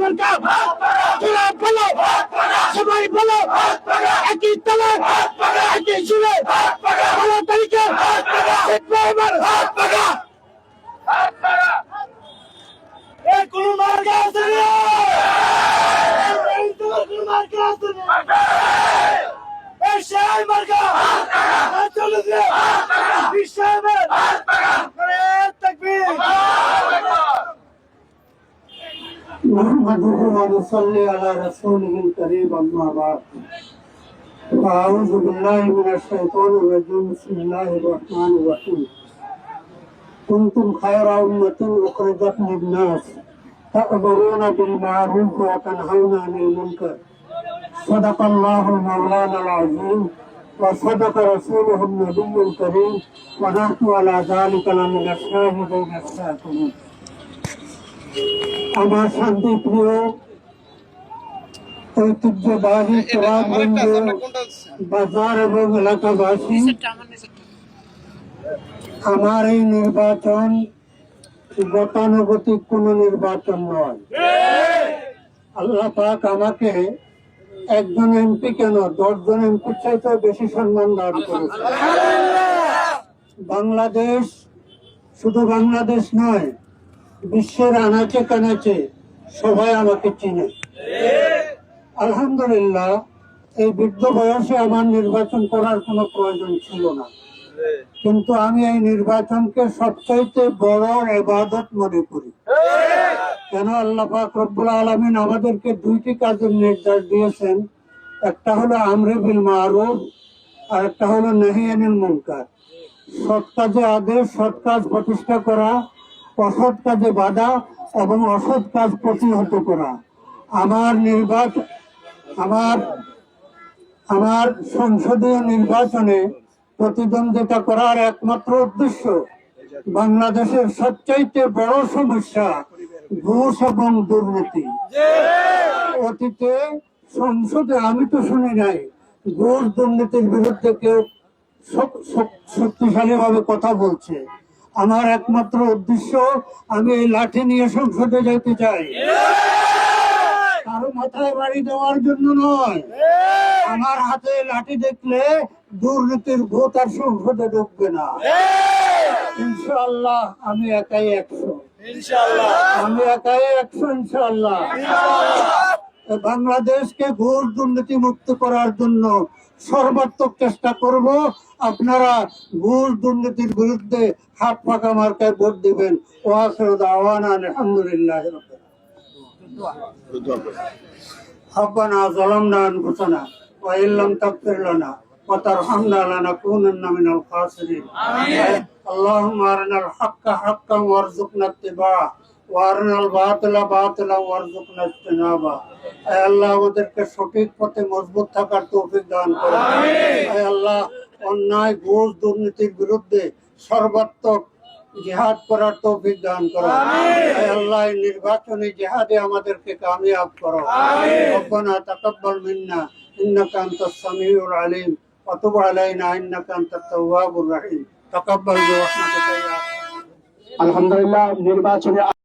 মার্কা তোরা বলো, সবাই বলো, একই তলে, একই সুরে ষোলো তারিখে এবার। কোনো মার্কা আছে কোনো মার্কা আছে সেই মার্কা। চলে বিশ্বের نحمده ونصلي على رسوله الكريم أما بعد. فأعوذ بالله من الشيطان الرجيم. بسم الله الرحمن الرحيم. كنتم خير أمة أخرجت للناس تأمرون بالمعروف وتنهون عن المنكر. صدق الله مولانا العظيم وصدق رسوله النبي الكريم. ونحن على ذلك لمن الشاهدين الشاكرين. আমার শান্তি প্রিয় ঐতিহ্যবাহী সুরাজগঞ্জ বাজার এবং এলাকাবাসী আমার এই নির্বাচন গতানুগতিক কোন নির্বাচন নয়। আল্লাহ পাক আমাকে একজন এমপি কেন দশজন এমপির চাইতে বেশি সম্মান দান করেছে বাংলাদেশ শুধু বাংলাদেশ নয় বিশ্বের আনাচে কানাচে সবাই আমাকে চিনে। আলহামদুলিল্লাহ, এই বৃদ্ধ বয়সে আমার নির্বাচন করার কোনো প্রয়োজন ছিল না। কিন্তু আমি এই নির্বাচনকে সবচাইতে বড় এবাদত মনে করি। কেন আল্লাহ রব্বুল আলমিন আমাদেরকে দুইটি কাজের নির্দেশ দিয়েছেন। একটা হলো আমরে বিল মারুফ, আর একটা হলো নাহিয়ানিল মুনকার। সৎ কাজে আদেশ, সৎ কাজ প্রতিষ্ঠা করা অসৎ কাজে বাধা এবং অসৎ কাজ প্রতিহত করা। আমার নির্বাচন আমার আমার সংসদীয় নির্বাচনে প্রতিদ্বন্দ্বিতা করার একমাত্র উদ্দেশ্য বাংলাদেশের সবচাইতে বড় সমস্যা ঘুষ এবং দুর্নীতি। অতীতে সংসদে আমি তো শুনি নাই, ঘুষ দুর্নীতির বিরুদ্ধে কেউ শক্তিশালী ভাবে কথা বলছে। আমার একমাত্র উদ্দেশ্য আমি এই লাঠি নিয়ে সংসদে যেতে চাই। কারও মাথায় বাড়ি দেওয়ার জন্য নয়। আমার হাতে লাঠি দেখলে দুর্নীতির ভূত আর সংসদে ঢুকবে না। ইনশাল্লাহ আমি একাই একশো। আমি একাই একশো ইনশাআল্লাহ। বাংলাদেশকে ঘোর দুর্নীতি মুক্ত করার জন্য সর্বাত্মক চেষ্টা করব আপনারা ঘোর দুর্নীতির বিরুদ্ধে হাত পাকা মার্কায় ভোট দিবেন ওয়াসর দাওয়ান আলহামদুলিল্লাহ ربنا ظلمنا انفسنا وان لم تغفر لنا وترحمنا لنكونن من الخاسرين اللهم ارنا الحق حقا وارزقنا اتباعه ওয়ারনাল বাতিলা বাতিলা ওয়ারজুকনা ইজতিনাবা আয় আল্লাহ আমাদেরকে সঠিক পথে মজবুত থাকার তৌফিক দান করুন আয় আল্লাহ অন্যায় ঘুষ দুর্নীতির বিরুদ্ধে সর্বাত্মক জিহাদ করার তৌফিক দান করো। আল্লাহ নির্বাচনী জিহাদে আমাদেরকে কামিয়াব করো। রব্বানা তাকাব্বাল মিন্না ইন্নাকা আনতাস সামিউল আলিম ওয়া তুব আলাইনা ইন্নাকা আনতাত তাওয়াবুর রহিম। তাকাব্বাল বিরহমাতিকা আলহামদুলিল্লাহ নির্বাচনে